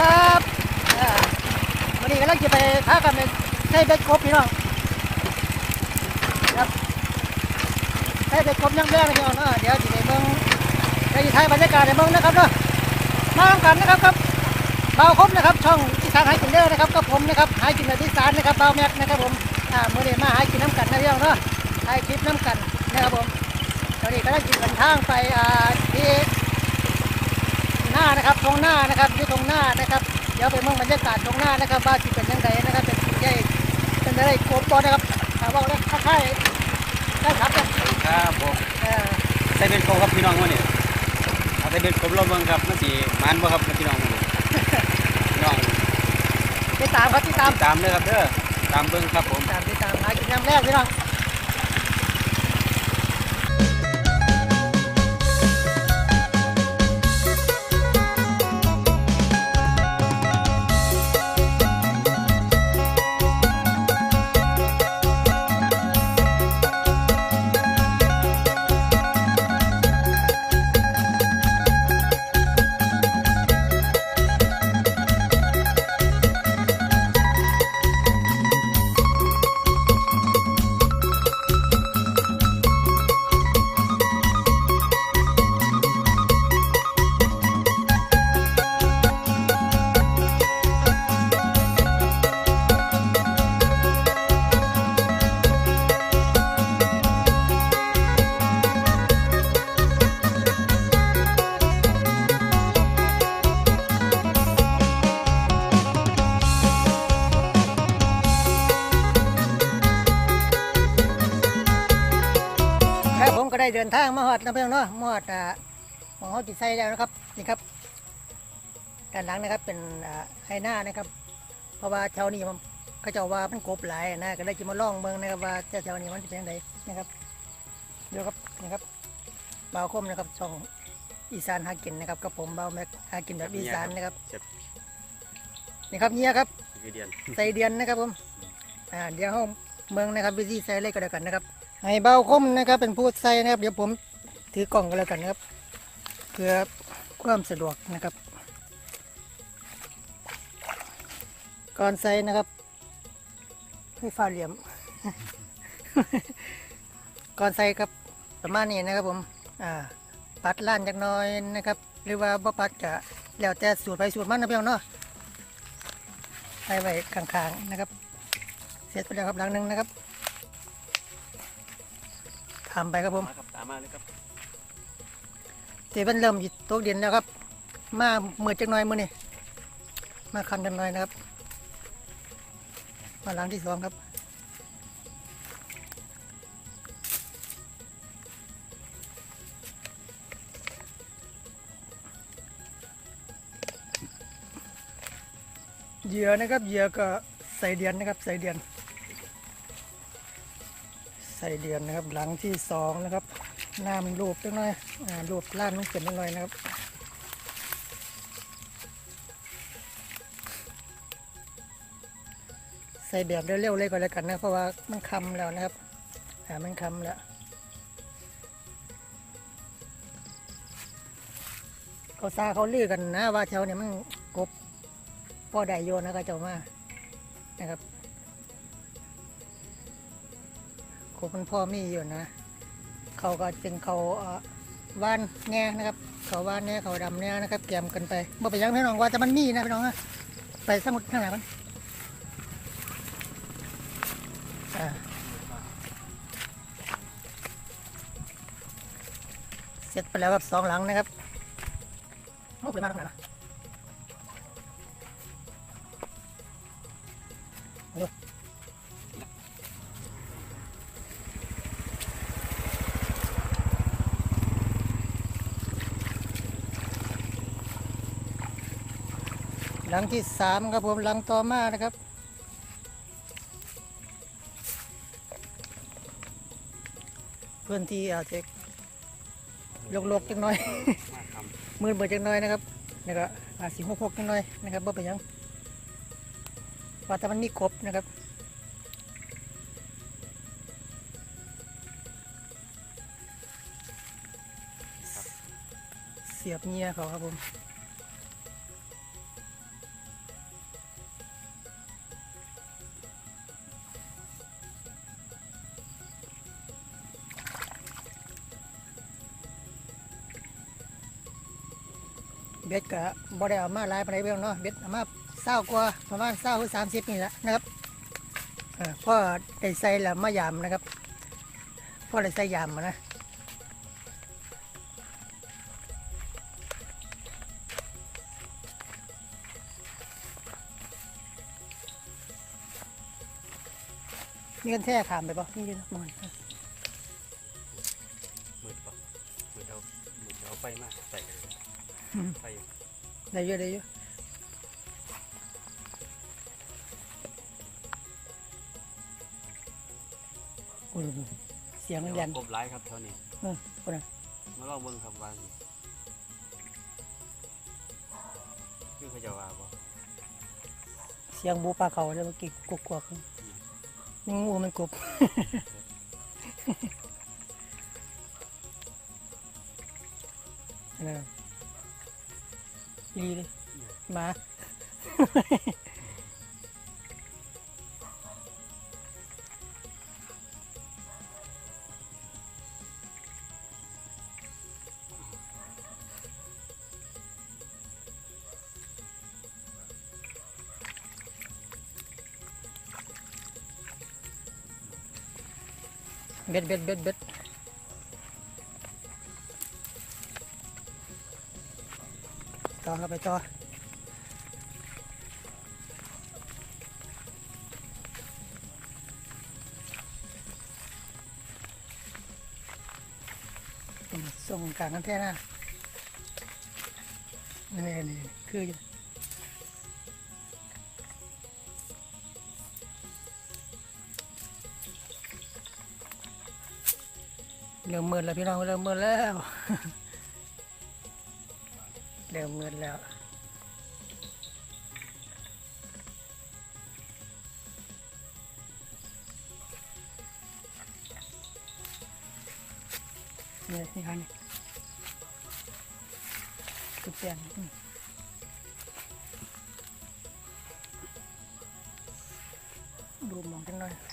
ครับวันนี้กำลังจะไปค้ากันในใช้เบ็ดกบพี่น้องครับใช้เบ็ดกบยังแรกนะพี่น้องเนาะเดี๋ยวจะไปเบิ่งไปถ่ายบรรยากาศในเบิ่งนะครับเนาะมาทำกันนะครับครับเบาครบนะครับ ช่องอีสานหายกินเด้อนะครับกับผมนะครับหายกินแบบอีสานนะครับเบาแม็กนะครับผมอ่ามื่อนี้มาหายกินน้ำกันนะพี่น้องเนาะถ่ายคลิปน้ำกันนะครับผมตอนนี้กำลังจะเดินทางไปอ่าที่ หน้านะครับตรงหน้านะครับที่ตรงหน้านะครับเดี๋ยวไปมองบรรยากาศตรงหน้านะครับว่าสิเป็นยังไงนะครับเป็นสิ่งใหญ่เป็นอะไรโกบอนะครับถามว่าแล้วค่ายได้ครับครับผมใส่เป็นโกครับพี่น้องวันนี้เอาใส่เป็นกบเราเบิ่งครับมันสิมันบ่ครับพี่น้องวันนี้พี่น้องติดตามครับติดตามตามเด้อครับเด้อตามเบิ่งครับผมตามติดตามหากินน้ำแรกพี่น้อง ได้เดินทางมาฮอดนะพี่น้องเนาะมาฮอดอ่าหมองเขาจิตไซแล้วนะครับนี่ครับด้านหลังนะครับเป็นอ่าไฮหน้านะครับ เพราะว่าแถวนี้มันเขาเจ้าว่ามันกบหลายนะก็ได้จะมาล่องเมืองนะครับว่าแถวนี้มันจะเป็นยังไงนะครับเดี๋ยวครับนี่ครับบ่าวคมนะครับช่องอีสานหากินนะครับกับผมบ่าวแม็กหากินแบบอีสานนะครับเจ็บนี่ครับเนี่ยครับกี่เดือนใส่เดือนนะครับผมอ่าเดี๋ยวเราเมืองนะครับวิธีใส่เลยก็แล้วกันนะครับ ให้เบาคมนะครับ เป็นผู้ใส่นะครับ เดี๋ยวผมถือกล่องก็แล้วกันนะครับ เพื่อความสะดวกนะครับ ก่อนใส่นะครับให้ฟ้าเหลี่ยม ก่อนใส่ครับประมาณนี้นะครับผม อ่า ปัดล้านจักน้อยนะครับ หรือว่าบ่ปัดก็แล้วแต่สูตรไปสูตรมันนะพี่น้องเนาะใส่ไว้ข้างๆนะครับ เสร็จไปแล้วครับหลังหนึ่งนะครับ ทำไปครับผมมาครับตามมาเลยครับเสียเป็นเริ่มหยิบโต๊ะเดียนแล้วครับ มาเมื่อจักหน่อยมือนี่มาคันกันหน่อยนะครับ มาหลังที่สองครับเหยื่อนะครับเหยื่อก็ใส่เดือนนะครับใส่เดือน ใส่เดือนนะครับ หลังที่สองนะครับหน้ามันรูปจังหน่อยอ่ารูปล่านมันเกินจังหน่อยนะครับใส่แบบเร็วๆเลยก็แล้วกันนะเพราะว่ามันคำแล้วนะครับอ่ามันคำแล้วเขาซาเขาลือกันนะว่าแถวเนี่ยมันกบพ่อได้โยนนะก็เจ้ามานะครับ กบมันพ่อมีอยู่นะ เขาก็จึงเขาว่านแง่นะครับ เขาว่านแง่เขาดำแง่นะครับแกมกันไปบ่ไปยังพี่น้องว่าจะมันมีนะพี่น้องนะไปสมุดข้างหน้ามันเสร็จไปแล้วครับสองหลังนะครับโอ้ไปมาตรงไหนล่ะ หลังที่สามครับผมหลังต่อมานะครับ เพื้นที่อาจจะลกๆจังน้อย มือเบิดจังน้อยนะครับแล้วก็อาจสิหกหกจังน้อยนะครับบ่เป็นยังว่าแต่มันมีกบนะครับเสียบเงียเขาครับผม เบ็ดก็บ่ได้เอามาหลายปานใดเบิ่งเนาะเบ็ดเอามาเศร้ากว่าประมาณเศร้าหรือสามสิบนี่แหละนะครับพ่อได้ใส่แล้วมายามนะครับพ่อได้ใส่ยามนะมีกันแท้ขามไปปะนี่ดิมองมืดปะมืดเอามืดเอาไฟมากใส่เลย ไฟได้เยอะได้เยอะโอ้โหเสียงมันยันกบไลายครับเท่านี้เออคนน่ะมาลองเบิ่งครับว่าสิคือเขาจะว่าบ่เสียงบูปลาเขาแล้วเมื่อกี้กุกกวักนี่งูมันกบอะไรนะ ดีเลยหมาเบ็ดเต่อเข้าไปต่อส่งกลางกันแท้นะนี่นี่คือเริ่มมืดแล้วพี่น้องเริ่มมืดแล้ว เริ่มมืดแล้วเนี่ยนี่ครับนี่คือเปลี่ยนดูมองกันหน่อย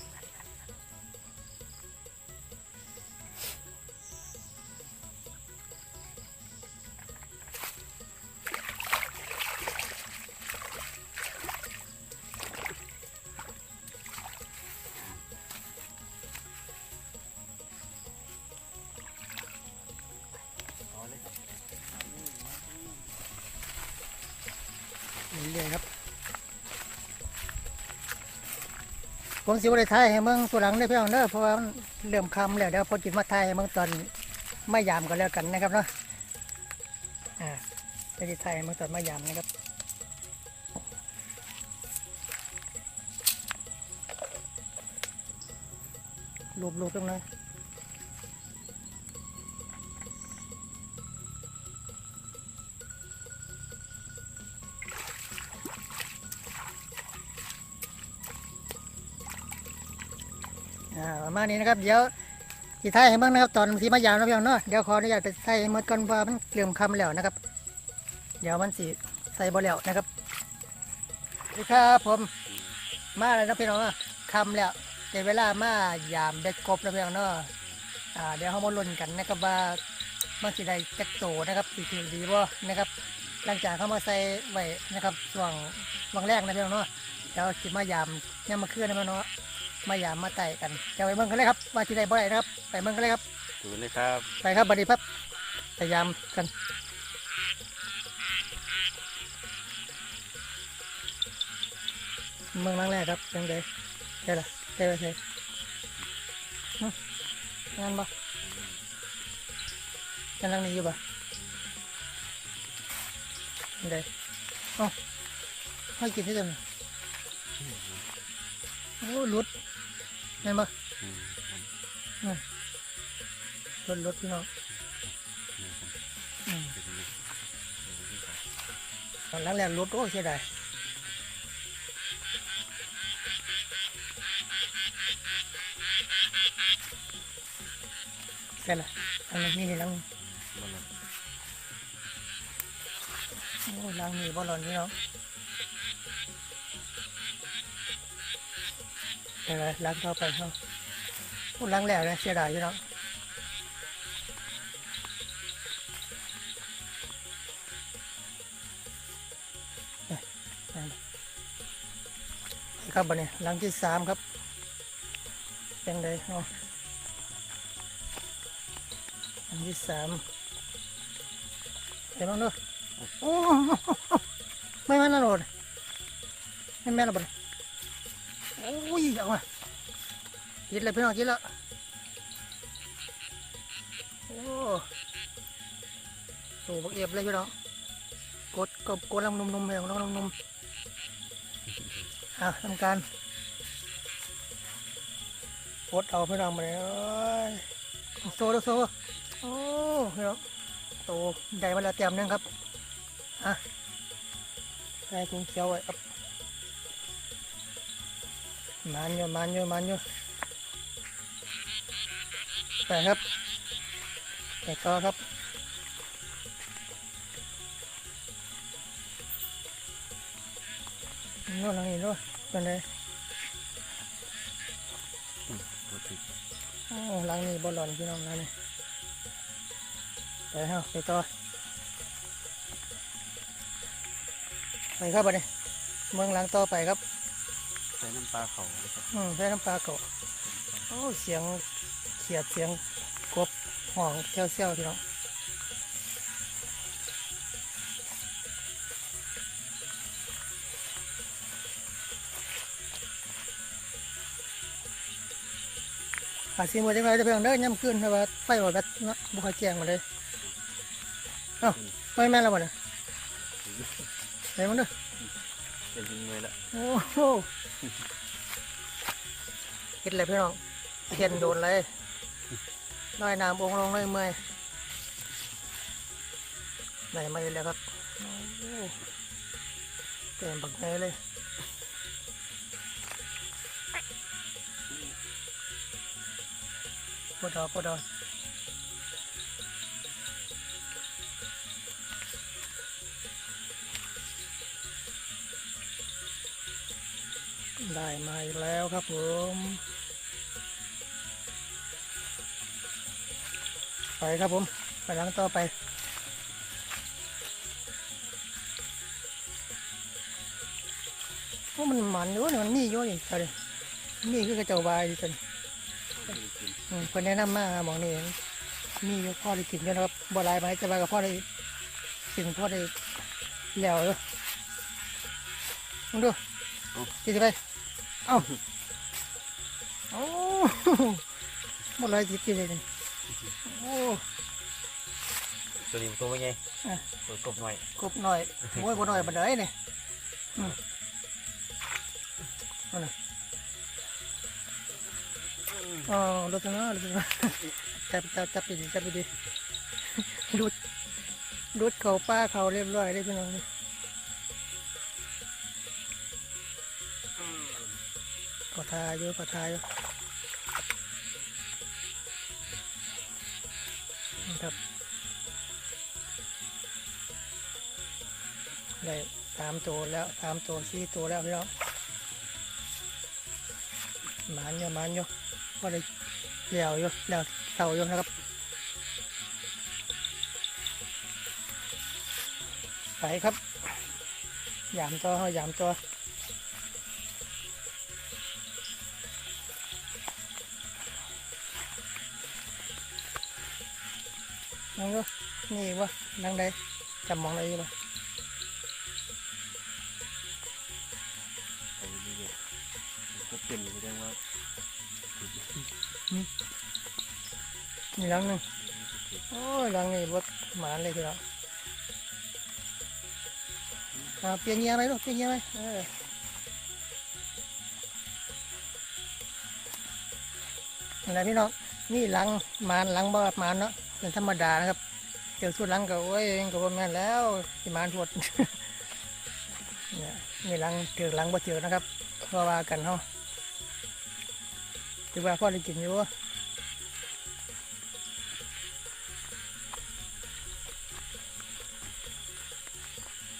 เรื่อยครับผมสิบได้ทายให้เมืองสุหลังได้อพี่น้องเด้อเพราะว่ามันเริ่มคำแล้วเดี๋ยวพอกินมาทายให้เมืองตอนไม่ยามก็แล้วกันนะครับเนาะอ่าจะได้ทายให้เมืองตอนไม่ยามนะครับลูบๆตรงนั้น อ่าประมาณนี้นะครับ เดี๋ยวสิทายให้เมืองนะครับ ตอนสีมายามนะพี่น้องเนาะเดี๋ยวขออนุญาตไปใส่ให้หมดก่อนเพราะว่ามันเริ่มคำแล้วนะครับ เดี๋ยวมันสิใส่บ่แล้วนะครับสวัสดีครับผมมาแล้วนะพี่น้องเนาะคำแล้วในเวลามายามเบ็ดกบนะพี่น้องเนาะอ่าเดี๋ยวเขามาลุ้นกันนะครับว่ามันสิได้จักโตนะครับสิถือดีบ่นะครับหลังจากเขามาใส่ไว้นะครับช่วงวังแรกนะพี่น้องเนาะเดี๋ยวสิมายามเนี่ยมาเคลื่อนนะพี่น้องเนาะ มายามมาไต่กันเดี๋ยวไปเบิ่งกันเลยครับว่าสิได้บ่ได้นะครับ ไปเบิ่งกันเลยครับดูเลยครับไปครับบัดนี้ครับพยายามกันเมืองหลังแรกครับยังไงได้ละได้ไปใช่งานบ่งานหลังนี้อยู่บ่ยังไงเอ้าให้กินที่เดิมโอ้หลุด เห็นบ่อืมรถรถพี่น้องอืมตอนหลังแรกรถโอ้เสียดายใช่ละอันนี้นี่หลังโอ้หลังนี่บอลลอนพี่น้อง ใช่ไหล้างเข้าไปเข้าพูดล้างแล้วนะเสียดายอยู่แล้วครับบ่เนี่ยลังที่สามครับเป็นไงเนาะลังที่สามเห็นบ้างเนาะโอ้ไม่แม่นนะโหลดไม่แม่นหรอก อ้ยเอามากินเลยพี่น้องกินแล้วโอ้โหบักเอียบเลยพี่น้องกดกดกดลำนุ่มๆเลยของน้องนุ่มๆอะทำการปลดเอาพี่น้องมาเลยโซ่โซ่โอ้พี่น้องโตใหญ่มาแล้วเตรียมนึงครับอะใส่ถุงเขียวไว้ มันอยู่มันอยู่มันอยู่ไปครับไปต่อครับโน่นหลังนี้ด้วยเป็นไงโอ้หลังนี้บอลลอนพี่น้องหลังนี้ไปฮาไปต่อไปครับบัดนี้เมืองหลังต่อไปครับ ใส่น้ำปลาเขาครับอืมใช้น้ำปลาเกาโอ้เสียงเขียดเสียงกบห้องเซี่ยวเซี่ยวๆพี่น้องอาซีมัวจังไรจะเพียงเด้อย่ำขึ้นเพราะว่าไฟหมดแบบเนาะบุคคลแจ้งมาเลยเอ้าไม่แม่นแล้วบ่เนี่ยไหนมันเด้อ เป็นยิงเลยละโอ้โหเห็ดเลยพี่น้องเห็นโดนเลยลอยน้ำองลงเลยเมื่อยไหนมาอีกแล้วครับเต็มบักแน่เลยปวดดอกปวดดอ ได้มาอีกแล้วครับผมไปครับผมไปหลังต่อไปโอ้มันมันอยู่นี่มันมีอยู่นี่เจ้าดิมีคือกระเจ้าบายดิจันบ่ได้กินอืมเพิ่นแนะนำมาหมองนี่มีอยู่พ่อได้กินอยู่นะครับบ่หลายไปจะไปกับพ่อได้กินพ่อได้แล้วเด้อมึงดูกินสิไป เอ้าโอ้บ่หลายจิตกินเลยนี่โอ้ตัวนี้ตัวว่าไงอะตัวกบหน่อยกบหน่อยโอ้ยบ่หน่อยบ่ได้นี่อืมเอาน่ะอ๋อรถนะรถนะจับจับจับไปดิจับไปดิรุดรุดเขาป้าเขาเรียบร้อยได้พี่น้อง นี่ก็ทาอยู่ก็ทายนี่ครับได้สามตัวแล้วสามตัวสี่ตัวแล้วพี่น้องหมันอยู่หมันอยู่ก็ได้เลี้ยวอยู่เลี้ยวเสาอยู่นะครับไปครับยามตัวเขายามตัว นั่งก็นี่วะนั่งได้จำมองอะไรอยู่ปะไปเรื่อยๆกบเป็นอยู่แสดงว่านี่หลังหนึงโอ้ยหลังนี่บดหมาเลยทีเดียวอ่าเปลี่ยนเงียไหมลูกเปลี่ยนเงียไหมเอออะไรพี่น้องนี่หลังหมานหลังบ่หมานเนาะ เป็นธรรมดานะครับเดี๋ยวสุดหลังก็โอ้ยก็บ่แม่นแล้วสิมานทวดเนี่ยนี่หลังเจอหลังบ่เจอนะครับเพราะว่ากันเฮาถือว่าพ่อได้กินอยู่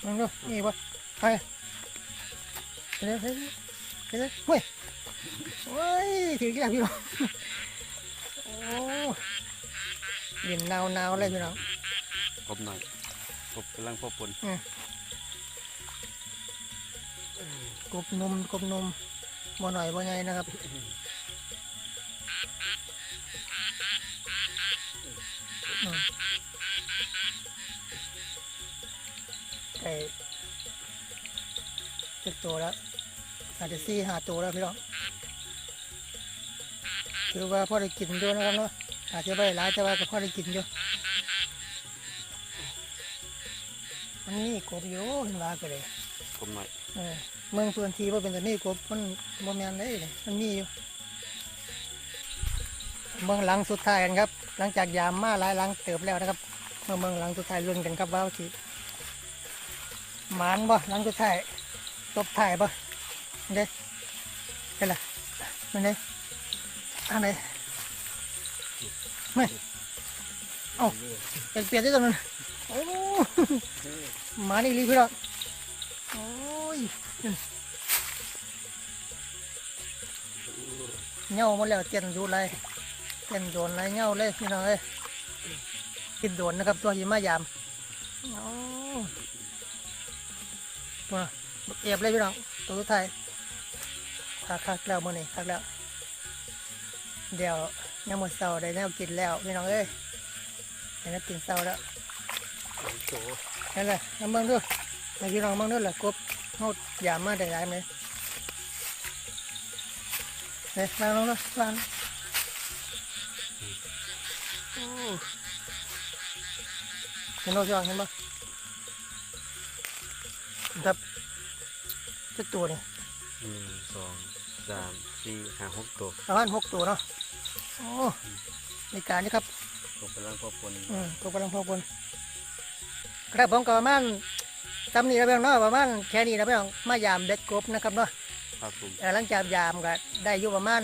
มึงดูนี่วะไปเร็วเร็วเร็วเฮ้ยโอ้ยถึงแล้วพี่น้องโอ้ เย็นหนาวหนาวเลยพี่น้องกบหน่อยกบกำลังพบปนกบนมกบนมบ่หน่อยบ่ใหญ่นะครับอืมไก่เจ็ดตัวแล้วอาจจะสี่ห้าตัวแล้วพี่น้องถือว่าพ่อได้กินด้วยนะครับเนาะ อาจจะไม่ได้หลายแต่ว่าก็พ่อได้กินอยู่มันนี่กบอยู่เห็นว่าก็เลยผมหน่อยเออเมืองพื้นที่ว่าเป็นแต่นี่กบมันบ่แม่นได้เลยมันมีอยู่เมืองหลังสุดท้ายกันครับ หลังจากยามมาหลายหลังเติบแล้วนะครับมาเมืองหลังสุดท้ายลุ้นกันครับว่าสิหมานบ่หลังสุดท้ายตบท้ายบ่เด้เป็นไรมันเด้อันไหน ไม่เอ้าเป็นเปลี่ยนที่ตรงนั้นโอ้มานี่รีพี่น้องโอ้ยเงาหมดแล้วเตียนอยู่ไรเตียนโดนไรเงาเลยพี่น้องเอ้ยกินโดนนะครับตัวหิมะยามโอ้ตัวเอียบเลยพี่น้องตัวสุดท้ายคักคักแล้วมื่อนี้คักแล้วเดี๋ยว ยังหมดเสาได้แนวกินแล้วพี่น้องเอ้ยได้แนวกินเสาแล้วโตนั่นแหละน้ำเบิ่งด้วยให้พี่น้องเบิ่งด้วยแหละกบเฮาอย่ามาได้หลายเลยเนี่ยวางลงนะวางโอ้เห็นเราจองเห็นปะครับเจ็ดตัวนี่หนึ่งสองสามสี่ห้าหกตัวประมาณหกตัวเนาะ โอ้ในการนี้ครับตกกำลังพอปนอืมตัวกำลังพอบนครับผมก็ประมาณจำนี่นะพี่น้องเนาะประมาณแค่นี้นะพี่น้องมายามเบ็ดกบนะครับเนาะครับผมเอ่อหลังจากยามก็ได้อยู่ประมาณ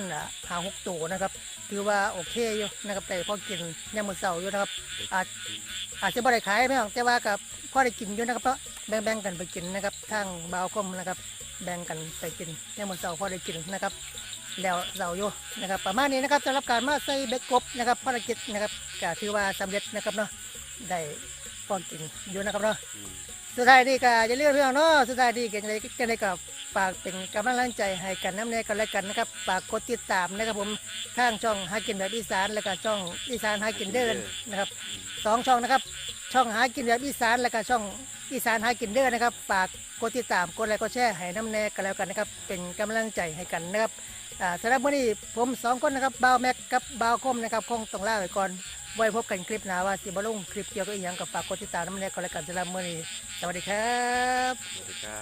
หาหกตัวนะครับ ถือว่าโอเคอยู่นะครับแต่พอกินยังมือเสาร์อยู่นะครับ อาจอาจจะบ่ได้ขายไม่หรอกแต่ว่ากับพอได้กินอยู่นะครับเพราะแบ่งแบ่งๆกันไปกินนะครับทางบาวคมนะครับ แบ่งกันไปกินยังมือเสาร์พอได้กินนะครับ แล้วเสาร์อยู่นะครับประมาณนี้นะครับสำหรับการมาใส่เบ็ดกบนะครับภารกิจนะครับก็ถือว่าสำเร็จนะครับเนาะได้พอกินอยู่นะครับเนาะอืมสุดท้ายนี่ก็จะเลือกเรื่องเนาะสุดท้ายนี่ก็จะได้จะได้กับฝากเป็นกำลังใจให้กันน้ำเนกันและกันนะครับฝากกดติดตามนะครับผมทางช่องหากินแบบอีสานแล้วก็ช่องอีสานหากินเดินนะครับสองช่องนะครับ ช่องหากินแบบอีสานแล้วก็ช่องอีสานหากินเดินนะครับฝากกดติดตามกดไลค์กดแชร์ให้น้ำเนกันแล้วกันนะครับเป็นกำลังใจให้กันนะครับ อ่าสำหรับวันนี้ผมสองคนนะครับบ่าวแม็กกับบ่าวคมนะครับคงต้องลาไปก่อนไว้พบกันคลิปหน้าว่าสิบลงคลิปเกี่ยวกับอีหยังกับฝากกดติดตามน้ำแนกันแล้วกันสำหรับวันนี้สวัสดีครับ สวัสดีครับ